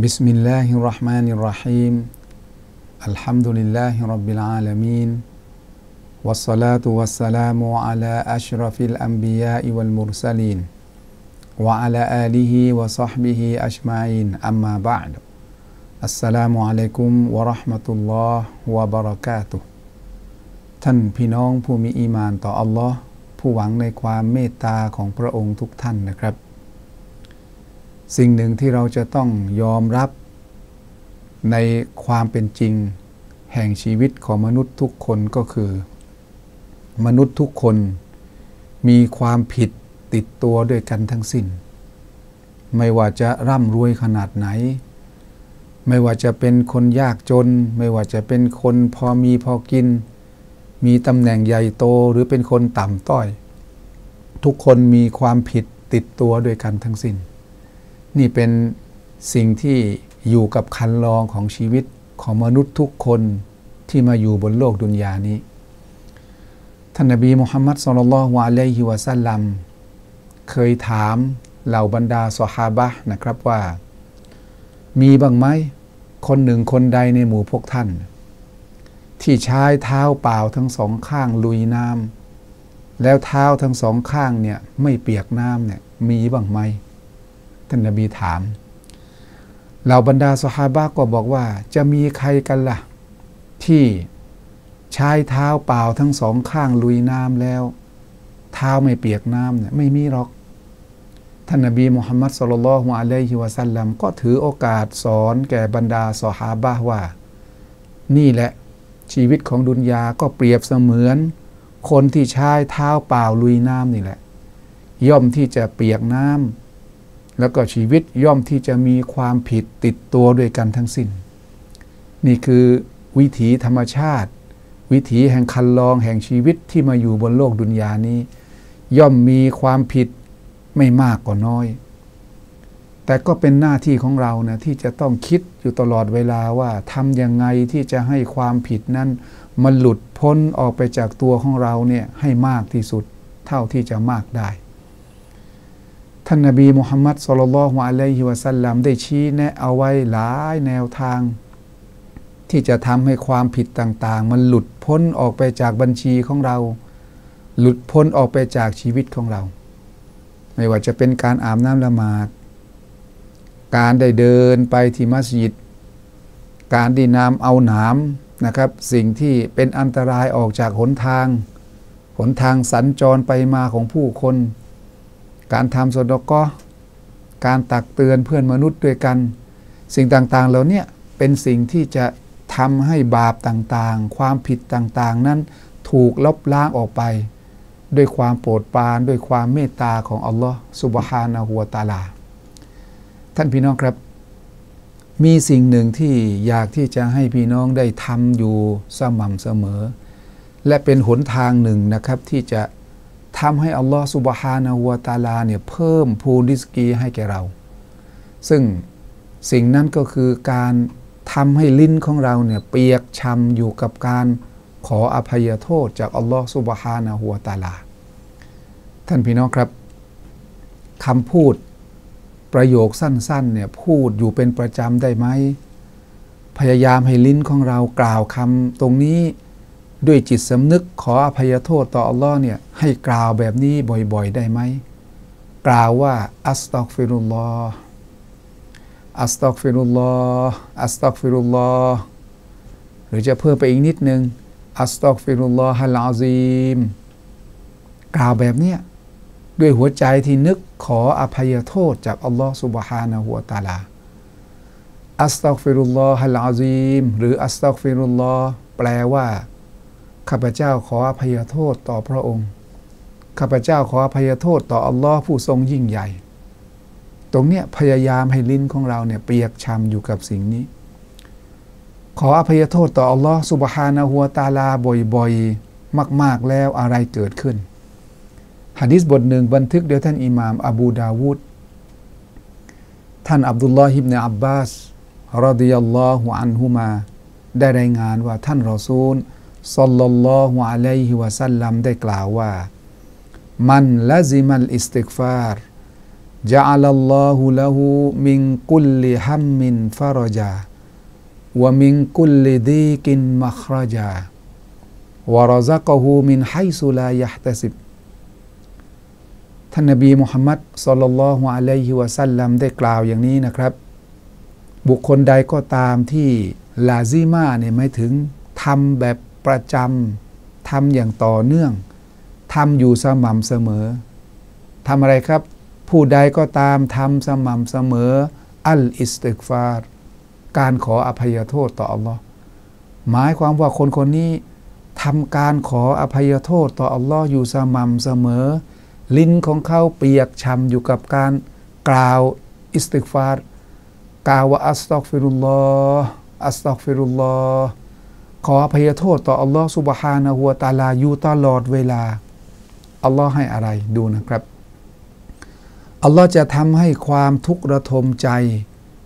بسم الله الرحمن الرحيم الحمد لله رب العالمين والصلاة والسلام على أشرف الأنبياء والمرسلين وعلى آله وصحبه أجمعين أما بعد السلام عليكم ورحمة الله وبركاته ท่านพี่น้องผู้มีอีมานต่ออัลลอฮ์ผู้หวังในความเมตตาของพระองค์ทุกท่านนะครับ สิ่งหนึ่งที่เราจะต้องยอมรับในความเป็นจริงแห่งชีวิตของมนุษย์ทุกคนก็คือ มนุษย์ทุกคนมีความผิดติดตัวด้วยกันทั้งสิ้น ไม่ว่าจะร่ำรวยขนาดไหน ไม่ว่าจะเป็นคนยากจน ไม่ว่าจะเป็นคนพอมีพอกิน มีตำแหน่งใหญ่โตหรือเป็นคนต่ำต้อย ทุกคนมีความผิดติดตัวด้วยกันทั้งสิ้น นี่เป็นสิ่งที่อยู่กับคันลองของชีวิตของมนุษย์ทุกคนที่มาอยู่บนโลกดุนยานี้ ท่านนบีมุฮัมมัดสุลลัลฮวาเลฮิวะซัลลัมเคยถามเหล่าบรรดาสฮาบะนะครับว่า มีบ้างไหมคนหนึ่งคนใดในหมู่พวกท่าน ที่ใช้เท้าเปล่าทั้งสองข้างลุยน้ำแล้วเท้าทั้งสองข้างเนี่ยไม่เปียกน้ำเนี่ยมีบ้างไหม ท่านนบีถามเหล่าบรรดาสฮาบะก็บอกว่า จะมีใครกันละ่ะ ที่ใช้เท้าเปล่าทั้งสองข้างลุยน้ำแล้ว เท้าไม่เปียกน้ำเนี่ยไม่มีหรอก ท่านนบีมุฮัมมัดสุลลัลฮุอะลัยฮิวะสัลลัมก็ถือโอกาสสอนแก่บรรดาสฮาบะว่า นี่แหละชีวิตของดุนยาก็เปรียบเสมือน คนที่ใช้เท้าเปล่าลุยน้ำนี่แหละ ย่อมที่จะเปียกน้ำ แล้วก็ชีวิตย่อมที่จะมีความผิดติดตัวด้วยกันทั้งสิ้น นี่คือวิถีธรรมชาติ วิถีแห่งคันลองแห่งชีวิตที่มาอยู่บนโลกดุนยานี้ ย่อมมีความผิดไม่มากก็น้อย แต่ก็เป็นหน้าที่ของเรานะที่จะต้องคิดอยู่ตลอดเวลาว่าทำยังไงที่จะให้ความผิดนั้นมันหลุดพ้นออกไปจากตัวของเราเนี่ยให้มากที่สุดเท่าที่จะมากได้ ท่านนบีมุฮัมมัดสุลลัลฮวอะลัยฮิวะสัลลัมได้ชี้แนะเอาไว้หลายแนวทาง ที่จะทำให้ความผิดต่างๆ มันหลุดพ้นออกไปจากบัญชีของเรา หลุดพ้นออกไปจากชีวิตของเรา ไม่ว่าจะเป็นการอาบน้ำละหมาด การได้เดินไปที่มัสยิด การดีนำเอาหนามนะครับ สิ่งที่เป็นอันตรายออกจากหนทาง หนทางสัญจรไปมาของผู้คน การทำสดก็การตักเตือนเพื่อนมนุษย์ด้วยกัน สิ่งต่างๆเหล่านี้เป็นสิ่งที่จะทำให้บาปต่างๆ ความผิดต่างๆ นั้นถูกลบล้างออกไป ด้วยความโปรดปรานด้วยความเมตตาของอัลลอฮ์สุบฮานะฮูวตาลา ท่านพี่น้องครับ มีสิ่งหนึ่งที่อยากที่จะให้พี่น้องได้ทำอยู่สม่ำเสมอ และเป็นหนทางหนึ่งนะครับที่จะ ทำให้อัลลอฮ์สุบฮานะฮูวตาลาเนี่ยเพิ่มภูริสกีให้แก่เรา ซึ่งสิ่งนั้นก็คือการทำให้ลิ้นของเราเนี่ยเปียกช้ำอยู่กับการขออภัยโทษจากอัลลอฮ์สุบฮานะฮูวตาลา ท่านพี่น้องครับคำพูดประโยคสั้นๆเนี่ยพูดอยู่เป็นประจำได้ไหม พยายามให้ลิ้นของเรากล่าวคำตรงนี้ ด้วยจิตสำนึกขออภัยโทษต่ออัลลอฮ์เนี่ยให้กล่าวแบบนี้บ่อยๆ ได้ไหม กล่าวว่า อัสตักฟิรุลลอฮ์อัสตักฟิรุลลอฮ์อัสตักฟิรุลลอฮ์หรือจะเพิ่มไปอีกนิดนึง อัสตักฟิรุลลอฮ์ลอาซีม กล่าวแบบเนี้ยด้วยหัวใจที่นึกขออภัยโทษจากอัลลอฮ์สุบฮานะหัวตาลา อัสตักฟิรุลลอฮ์ลอาซีม หรืออัสตักฟิรุลลอฮ์แปลว่า ข้าพเจ้าขออภัยโทษต่อพระองค์ ข้าพเจ้าขออภัยโทษต่ออัลลอฮ์ผู้ทรงยิ่งใหญ่ ตรงเนี้ยพยายามให้ลิ้นของเราเนี่ยเปียกช้ำอยู่กับสิ่งนี้ ขออภัยโทษต่ออัลลอฮ์สุบฮานะฮัวตาลาบ่อยๆ มาก ๆแล้วอะไรเกิดขึ้นฮะดิษบทหนึ่งบันทึกโดยท่านอิหม่ามอบูดาวูดท่านอับดุลลอฮิบเนอับบาสรดิยัลลอฮุอันฮุมา ได้รายงานว่าท่านรอซูล สัลลัลลอฮุอะลัยฮิวะสัลลัมได้กล่าวว่า มันละซิมัลอิสติกฟาร جعل الله له من كل هم فرجا ومن كل ضيق مخرجا ورزقه من حيث لا يحتسب ท่านนบีมุฮัมมัดสลลัลลอฮุอะลัยฮิวะสัลลัมได้กล่าวอย่างนี้นะครับ บุคคลใดก็ตามที่ลาซิมาเนี่ยไม่ถึงทำแบบ ประจำทำอย่างต่อเนื่องทำอยู่สม่ำเสมอทำอะไรครับ ผู้ใดก็ตามทำสม่ำเสมอ อัลอิสติกฟารการขออภัยโทษต่ออัลลอฮ์หมายความว่าคนคนนี้ทำการขออภัยโทษต่ออัลลอฮ์อยู่สม่ำเสมอ ลิ้นของเขาเปียกช้ำอยู่กับการกล่าวอิสติกฟารกล่าวว่าอัสตักฟิรุลลอฮ์อัสตักฟิรุลลอฮ์ ขออภัยโทษต่ออัลลอฮ์สุบฮานะฮัวตาลาอยู่ตลอดเวลา อัลลอฮ์ให้อะไรดูนะครับ อัลลอฮ์จะทำให้ความทุกข์ระทมใจ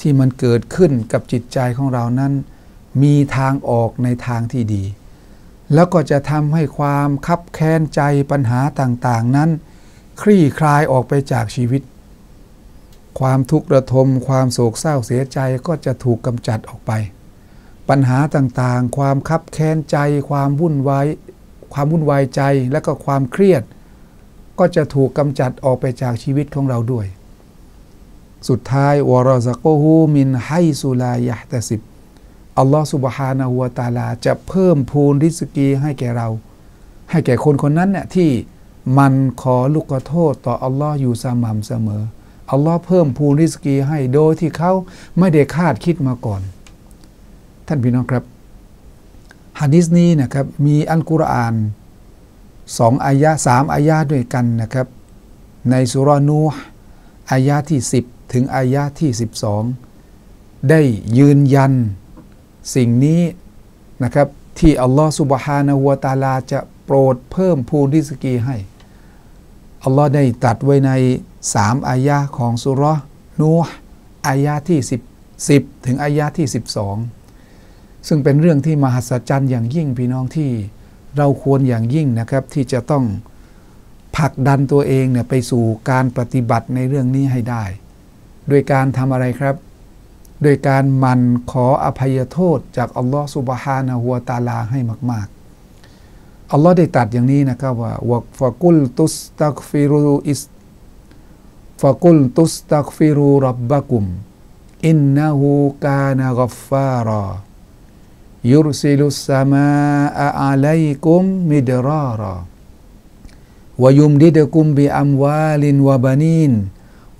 ที่มันเกิดขึ้นกับจิตใจของเรานั้น มีทางออกในทางที่ดี แล้วก็จะทำให้ความคับแค้นใจปัญหาต่างๆนั้น คลี่คลายออกไปจากชีวิต ความทุกข์ระทม ความโศกเศร้าเสียใจก็จะถูกกำจัดออกไป ปัญหาต่างๆ ความคับแค้นใจ ความวุ่นวายความวุ่นวายใจและก็ความเครียด ก็จะถูกกำจัดออกไปจากชีวิตของเราด้วย สุดท้ายวรซักฮูมินไฮสุลายะตสิบอัลลอฮ์สุบฮานาหัวตาลา จะเพิ่มพูนริสกีให้แก่เรา ให้แก่คนคนนั้นเนี่ยที่มันขอลูกโทษต่ออัลลอฮ์อยู่สม่ำเสมออัลลอฮ์เพิ่มพูนริสกีให้โดยที่เขาไม่ได้คาดคิดมาก่อน ท่านพี่น้องครับฮะดิษนี้นะครับมีอัลกุรอานสองอายะสามอายะด้วยกันนะครับ ในสุรานูห์อายะที่ 10 ถึงอายะที่ 12 ได้ยืนยันสิ่งนี้นะครับที่อัลลอฮฺสุบฮานาหัวตาลาจะโปรดเพิ่มพูนริสกีให้ อัลลอฮ์ได้ตัดไว้ในสามอายะของสุรนูห์อายะที่ 10 10 ถึงอายะที่ 12 ซึ่งเป็นเรื่องที่มหัศจรรย์อย่างยิ่งพี่น้องที่เราควรอย่างยิ่งนะครับ ที่จะต้องผลักดันตัวเองเนี่ยไปสู่การปฏิบัติในเรื่องนี้ให้ได้ โดยการทำอะไรครับ โดยการมันขออภัยโทษจากอัลลอฮฺสุบฮานะฮัวตาลาให้มาก ๆ อัลลอฮ์ได้ตัดอย่างนี้นะครับว่าวกฟะกุลตุสตักฟิรูอิสฟะกุลตุสตักฟิรูรับบะกุมอินนะฮูกานกฟฟารา ยุรซิลุสสมาอาลัยกุมมิดราราวยุมดิดกุมบิอัมวาลินวบานีน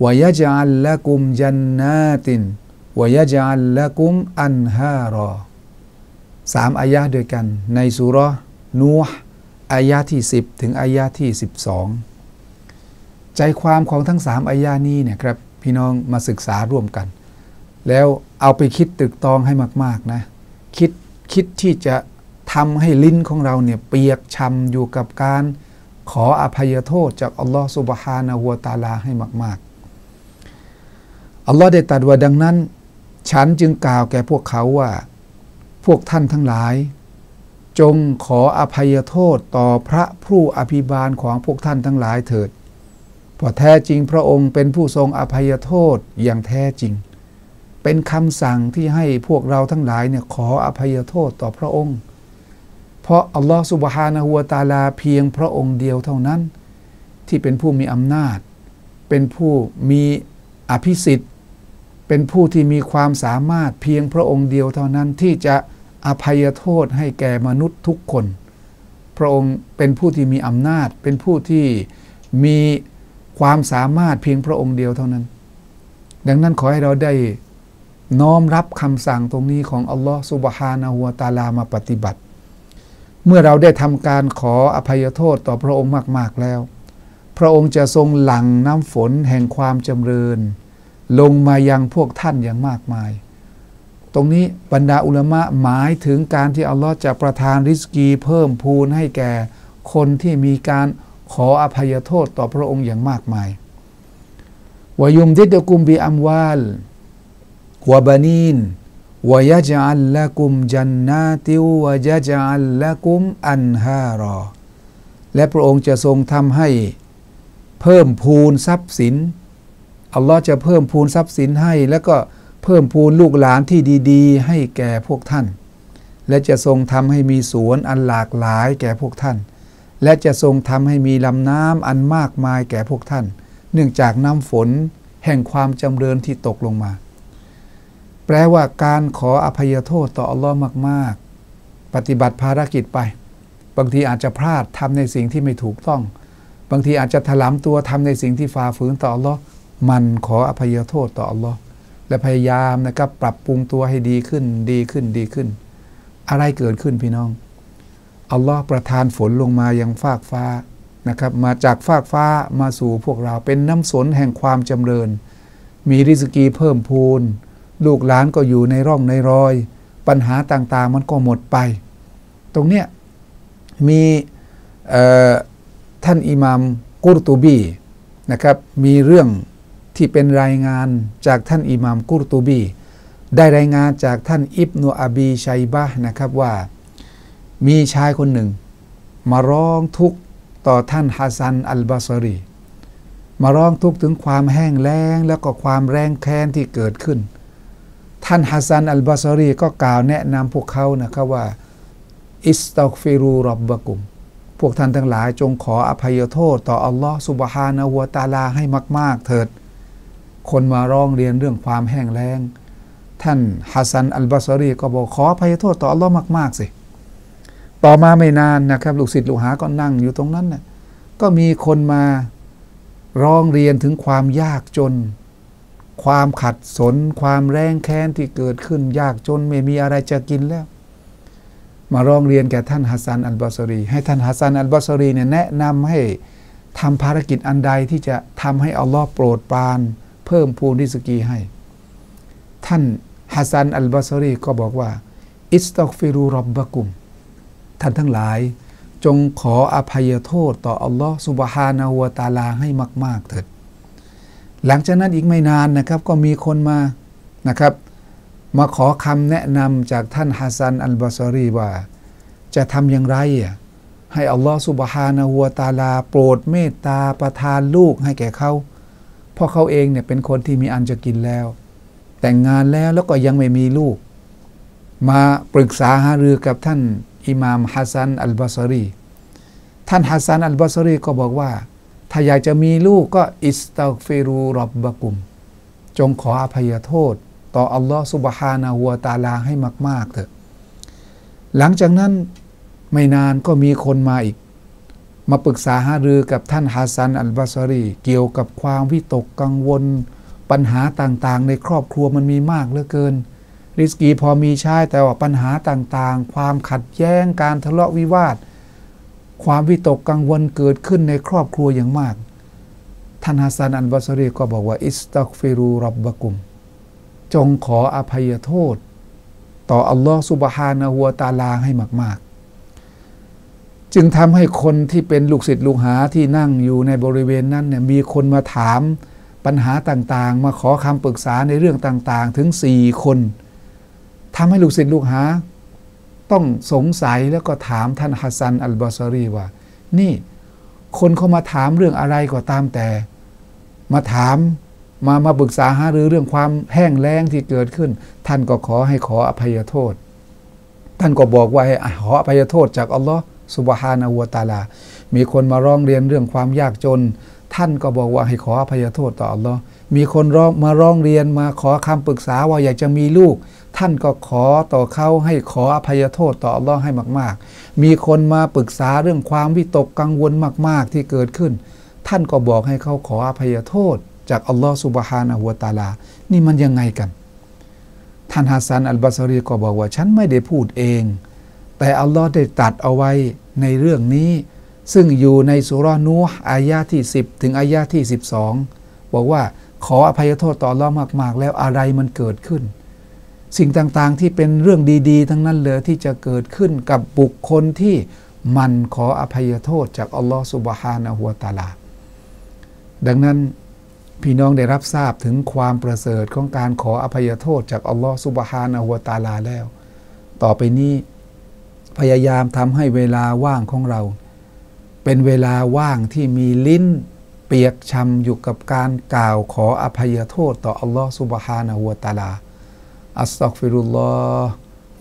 วยะจัลละกุมจันนาตินวยะจัลละกุมอันฮารอสามอายะด้วยกัน ในสุรนูห์อายะที่ 10 ถึงอายะที่ 12 ใจความของทั้งสามอายะนี้เนี่ยครับพี่น้องมาศึกษาร่วมกัน แล้วเอาไปคิดตึกตองให้มาก ๆ นะ คิด คิดที่จะทำให้ลิ้นของเราเนี่ยเปียกช้ำอยู่กับการขออภัยโทษจากอัลลอฮฺสุบฮานาหัวตาลาให้มาก ๆ อัลลอฮ์ได้ตรัสว่าดังนั้น ฉันจึงกล่าวแก่พวกเขาว่า พวกท่านทั้งหลาย จงขออภัยโทษต่อพระผู้อภิบาลของพวกท่านทั้งหลายเถิดเพราะแท้จริงพระองค์เป็นผู้ทรงอภัยโทษอย่างแท้จริง เป็นคำสั่งที่ให้พวกเราทั้งหลายเนี่ยขออภัยโทษต่อพระองค์ เพราะอัลลอฮฺสุบฮานะฮัวตาลาเพียงพระองค์เดียวเท่านั้น ที่เป็นผู้มีอำนาจ เป็นผู้มีอภิสิทธิ์ เป็นผู้ที่มีความสามารถเพียงพระองค์เดียวเท่านั้นที่จะอภัยโทษให้แก่มนุษย์ทุกคน พระองค์เป็นผู้ที่มีอำนาจ เป็นผู้ที่มีความสามารถเพียงพระองค์เดียวเท่านั้น ดังนั้นขอให้เราได้ น้อมรับคำสั่งตรงนี้ของอัลลอฮฺสุบฮานาหัวตาลามาปฏิบัติ เมื่อเราได้ทำการขออภัยโทษต่อพระองค์มาก ๆแล้ว พระองค์จะทรงหลั่งน้ำฝนแห่งความจำเริญ ลงมายังพวกท่านอย่างมากมาย ตรงนี้บรรดาอุลามะหมายถึงการที่อัลลอฮ์จะประทานริสกีเพิ่มพูนให้แก่คนที่มีการขออภัยโทษต่อพระองค์อย่างมากมายวายุมดิดกุมบีอัมวาล วบานีนวยะจัลละกุมจันนาติวะะจัลละกุมอันฮารอ และพระองค์จะทรงทำให้เพิ่มพูนทรัพย์สิน อัลลอฮ์จะเพิ่มพูนทรัพย์สินให้ แล้วก็เพิ่มพูนลูกหลานที่ดี ๆ ให้แก่พวกท่าน และจะทรงทำให้มีสวนอันหลากหลายแก่พวกท่าน และจะทรงทำให้มีลำน้ำอันมากมายแก่พวกท่าน เนื่องจากน้ำฝนแห่งความจำเริญที่ตกลงมา แปลว่าการขออภัยโทษต่ออัลลอฮ์มาก ๆ ปฏิบัติภารกิจไป บางทีอาจจะพลาดทำในสิ่งที่ไม่ถูกต้อง บางทีอาจจะถลำตัวทำในสิ่งที่ฝ่าฝืนต่ออัลลอฮ์มันขออภัยโทษต่ออัลลอฮ์และพยายามนะครับปรับปรุงตัวให้ดีขึ้นดีขึ้นดีขึ้น อะไรเกิดขึ้นพี่น้องอัลลอฮ์ประทานฝนลงมายังฟากฟ้านะครับ มาจากฟากฟ้ามาสู่พวกเราเป็นน้ำสนแห่งความจำเริญ มีริสกีเพิ่มพูน ลูกหลานก็อยู่ในร่องในรอย ปัญหาต่างๆ มันก็หมดไป ตรงเนี้ยมีท่านอิหมามกุรตูบีนะครับมีเรื่องที่เป็นรายงานจากท่านอิหมามกุรตูบี ได้รายงานจากท่านอิบนุอบีชัยบะนะครับว่ามีชายคนหนึ่ง มาร้องทุกข์ต่อท่านฮัสซันอัลบาซรีมาร้องทุกข์ถึงความแห้งแล้งแล้วก็ความแรงแค้นที่เกิดขึ้น ท่านฮัสซันอัลบาซรีก็กล่าวแนะนำพวกเขานะครับว่า อิสตักฟิรูรบบะกุม พวกท่านทั้งหลายจงขออภัยโทษ ต่ออัลลอฮ์สุบฮานะฮัวตาลาให้มาก ๆ เถิด คนมาร้องเรียนเรื่องความแห้งแล้ง ท่านฮัสซันอัลบาซรีก็บอกขออภัยโทษต่ออัลลอฮ์มาก ๆ สิ ต่อมาไม่นานนะครับ ลูกศิษย์ลูกหาก็นั่งอยู่ตรงนั้นนะก็มีคนมาร้องเรียนถึงความยากจน ความขัดสน ความแรงแค้นที่เกิดขึ้น ยากจนไม่มีอะไรจะกินแล้ว มาร้องเรียนแก่ท่านฮัสซันอัลบาสรี ให้ท่านฮัสซันอัลบาสรีเนี่ยแนะนำให้ทำภารกิจอันใดที่จะทำให้อัลลอฮ์โปรดปราน เพิ่มพูนริสกีให้ ท่านฮัสซันอัลบาสรีก็บอกว่า อิสตักฟิรูรับบะกุม ท่านทั้งหลาย จงขออภัยโทษต่ออัลลอฮ์สุบฮานาหัวตาลาให้มาก ๆ เถิด หลังจากนั้นอีกไม่นานนะครับ ก็มีคนมานะครับ มาขอคำแนะนำจากท่านฮัสซันอัลบาซารีว่า จะทำอย่างไรให้อัลลอฮ์สุบฮานาหัวตาลา โปรดเมตตาประทานลูกให้แก่เขาเพราะเขาเองเนี่ยเป็นคนที่มีอันจะกินแล้ว แต่งงานแล้วแล้วก็ยังไม่มีลูก มาปรึกษาหารือกับท่านอิหม่ามฮัสซันอัลบาซารีท่านฮัสซันอัลบาซารีก็บอกว่า ถ้าอยากจะมีลูกก็อิสตักฟิรูรับบะกุม จงขออภัยโทษ ต่ออัลลอฮ์สุบฮานาหัวตาลาให้มาก ๆ เถอะ หลังจากนั้นไม่นานก็มีคนมาอีก มาปรึกษาหารือกับท่านฮัสซันอัลบาซารี เกี่ยวกับความวิตกกังวล ปัญหาต่างๆ ในครอบครัวมันมีมากเหลือเกิน ริสกีพอมีใช้แต่ว่าปัญหาต่างๆ ความขัดแย้งการทะเลาะวิวาท ความวิตกกังวลเกิดขึ้นในครอบครัวอย่างมาก ท่านฮัสซันอันบัสรีก็บอกว่า อิสตักฟิรูรับบะกุม จงขออภัยโทษ ต่ออัลลอฮฺสุบฮานะฮัวตาลาให้มาก ๆ จึงทำให้คนที่เป็นลูกศิษย์ลูกหาที่นั่งอยู่ในบริเวณนั้นเนี่ยมีคนมาถามปัญหาต่างๆ มาขอคำปรึกษาในเรื่องต่างๆ ถึงสี่คนทำให้ลูกศิษย์ลูกหา ต้องสงสัยแล้วก็ถามท่านฮัสซันอัลบาซารีว่า นี่คนเขามาถามเรื่องอะไรก็ตามแต่ มาถามมามาปรึกษาหารือเรื่องความแห้งแล้งที่เกิดขึ้น ท่านก็ขอให้ขออภัยโทษ ท่านก็บอกว่าให้ขออภัยโทษจากอัลลอฮ์สุบฮานาวัตาลา มีคนมาร้องเรียนเรื่องความยากจน ท่านก็บอกว่าให้ขออภัยโทษต่ออัลลอฮ์มีคนร้องมาร้องเรียนมาขอคำปรึกษาว่าอยากจะมีลูก ท่านก็ขอต่อเขาให้ขออภัยโทษต่ออัลลอฮ์ให้มาก ๆ มีคนมาปรึกษาเรื่องความวิตกกังวลมาก ๆ ที่เกิดขึ้น ท่านก็บอกให้เขาขออภัยโทษ จากอัลลอฮ์สุบฮานะฮุวตาลา นี่มันยังไงกัน ท่านฮัสซันอัลบาซารีก็บอกว่าฉันไม่ได้พูดเอง แต่อัลลอฮ์ได้ตัดเอาไว้ในเรื่องนี้ ซึ่งอยู่ในสุรานูห์อายาที่ 10 ถึงอายาที่ 12 บอกว่าขออภัยโทษต่ออัลลอฮ์มาก ๆ แล้วอะไรมันเกิดขึ้น สิ่งต่างๆที่เป็นเรื่องดีๆ ทั้งนั้นเลยที่จะเกิดขึ้นกับบุคคลที่มันขออภัยโทษจากอัลลอฮฺสุบฮานะฮัวตาลา ดังนั้นพี่น้องได้รับทราบถึงความประเสริฐของการขออภัยโทษจากอัลลอฮฺสุบฮานะฮัวตาลาแล้ว ต่อไปนี้พยายามทำให้เวลาว่างของเรา เป็นเวลาว่างที่มีลิ้นเปียกช้ำอยู่กับการกล่าวขออภัยโทษต่ออัลลอฮ์สุบฮานะฮูวตาลา อัสตักฟิรุลลอฮ์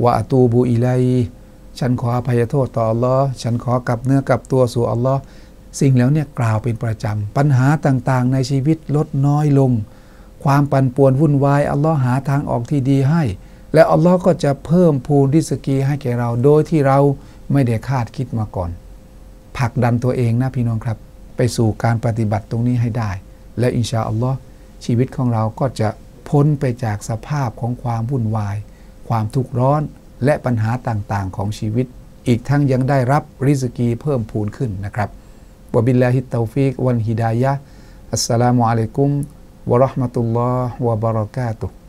วะอตูบุอิไลฉันขออภัยโทษต่ออัลลอฮ์ฉันขอกลับเนื้อกลับตัวสู่อัลลอฮ์สิ่งแล้วเนี่ยกล่าวเป็นประจำ ปัญหาต่างๆ ในชีวิตลดน้อยลง ความปั่นป่วนวุ่นวาย อัลลอฮ์หาทางออกที่ดีให้ และอัลลอฮ์ก็จะเพิ่มพูนริสกีให้แก่เราโดยที่เราไม่ได้คาดคิดมาก่อนผลักดันตัวเองนะพี่น้องครับ ไปสู่การปฏิบัติตรงนี้ให้ได้ และอินชาอัลลอฮ์ชีวิตของเราก็จะ พ้นไปจากสภาพของความวุ่นวาย ความทุกข์ร้อนและปัญหาต่างๆ ของชีวิต อีกทั้งยังได้รับริสกีเพิ่มพูนขึ้นนะครับวบิลลาฮิตตอฟิกวันฮิดายะอัสสลามุอะลัยกุมวะราะห์มะตุลลอฮ์วะบะเราะกาตุฮ์